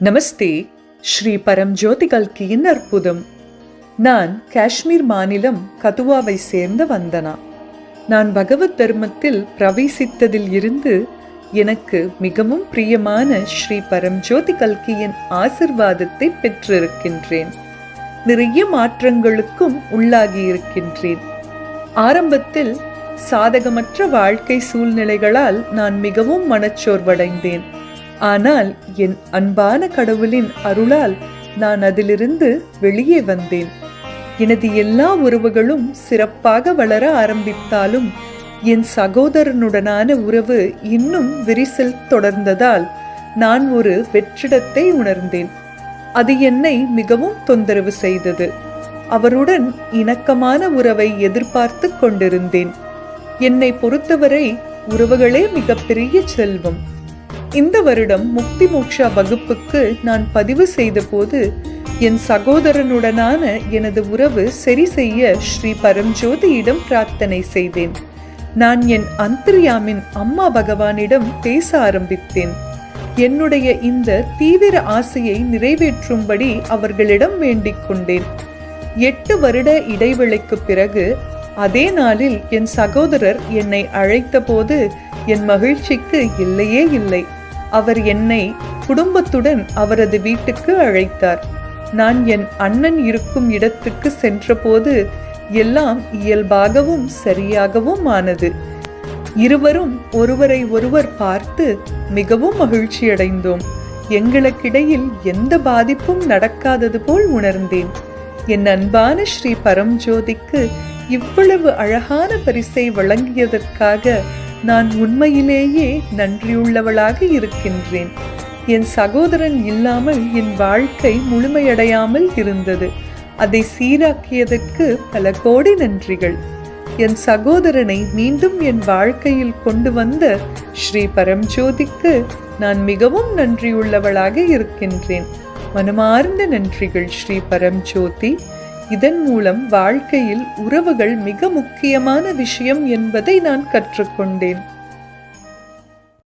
நமஸ்தே ஸ்ரீ பரம்ஜோதி கல்கியின் அற்புதம். நான் காஷ்மீர் மாநிலம் கதுவாவை சேர்ந்த வந்தனா. நான் பகவத் தர்மத்தில் பிரவேசித்ததில் இருந்து எனக்கு மிகவும் பிரியமான ஸ்ரீ பரம்ஜோதி கல்கியின் ஆசிர்வாதத்தை பெற்றிருக்கின்றேன். நிறைய மாற்றங்களுக்கும் உள்ளாகி இருக்கின்றேன். ஆரம்பத்தில் சாதகமற்ற வாழ்க்கை சூழ்நிலைகளால் நான் மிகவும் மனச்சோர்வடைந்தேன். ஆனால் என் அன்பான கடவுளின் அருளால் நான் அதிலிருந்து வெளியே வந்தேன். எனது எல்லா உறவுகளும் சிறப்பாக வளர ஆரம்பித்தாலும் என் சகோதரனுடனான உறவு இன்னும் விரிசல் தொடர்ந்ததால் நான் ஒரு வெற்றிடத்தை உணர்ந்தேன். அது என்னை மிகவும் தொந்தரவு செய்தது. அவருடன் இணக்கமான உறவை எதிர்பார்த்து கொண்டிருந்தேன். என்னை பொறுத்தவரை உறவுகளே மிகப்பெரிய செல்வம். இந்த வருடம் முக்தி மோக்ஷா வகுப்புக்கு நான் பதிவு செய்தபோது என் சகோதரனுடனான எனது உறவு சரி செய்ய ஸ்ரீ பரம்ஜோதியிடம் பிரார்த்தனை செய்தேன். நான் என் அந்தர்யாமின் அம்மா பகவானிடம் பேச ஆரம்பித்தேன். என்னுடைய இந்த தீவிர ஆசையை நிறைவேற்றும்படி அவர்களிடம் வேண்டிக் கொண்டேன். எட்டு வருட இடைவெளிக்கு பிறகு அதே நாளில் என் சகோதரர் என்னை அழைத்தபோது என் மகிழ்ச்சிக்கு இல்லையே இல்லை. அவர் என்னை குடும்பத்துடன் அவரது வீட்டுக்கு அழைத்தார். நான் என் அண்ணன் இருக்கும் இடத்துக்கு சென்றபோது எல்லாம் இயல்பாகவும் சரியாகவும் ஆனது. இருவரும் ஒருவரை ஒருவர் பார்த்து மிகவும் மகிழ்ச்சியடைந்தோம். எங்களுக்கிடையில் எந்த பாதிப்பும் நடக்காதது போல் உணர்ந்தேன். என் அன்பான ஸ்ரீ பரம்ஜோதிக்கு இவ்வளவு அழகான பரிசை வழங்கியதற்காக நான் உண்மையிலேயே நன்றியுள்ளவளாக இருக்கின்றேன். என் சகோதரன் இல்லாமல் என் வாழ்க்கை முழுமையடையாமல் இருந்தது. அதை சீராக்கியதற்கு பல கோடி நன்றிகள். என் சகோதரனை மீண்டும் என் வாழ்க்கையில் கொண்டு வந்த ஸ்ரீ பரம்ஜோதிக்கு நான் மிகவும் நன்றியுள்ளவளாக இருக்கின்றேன். மனமார்ந்த நன்றிகள் ஸ்ரீ பரம்ஜோதி. இதன் மூலம் வாழ்க்கையில் உறவுகள் மிக முக்கியமான விஷயம் என்பதை நான் கற்றுக்கொண்டேன்.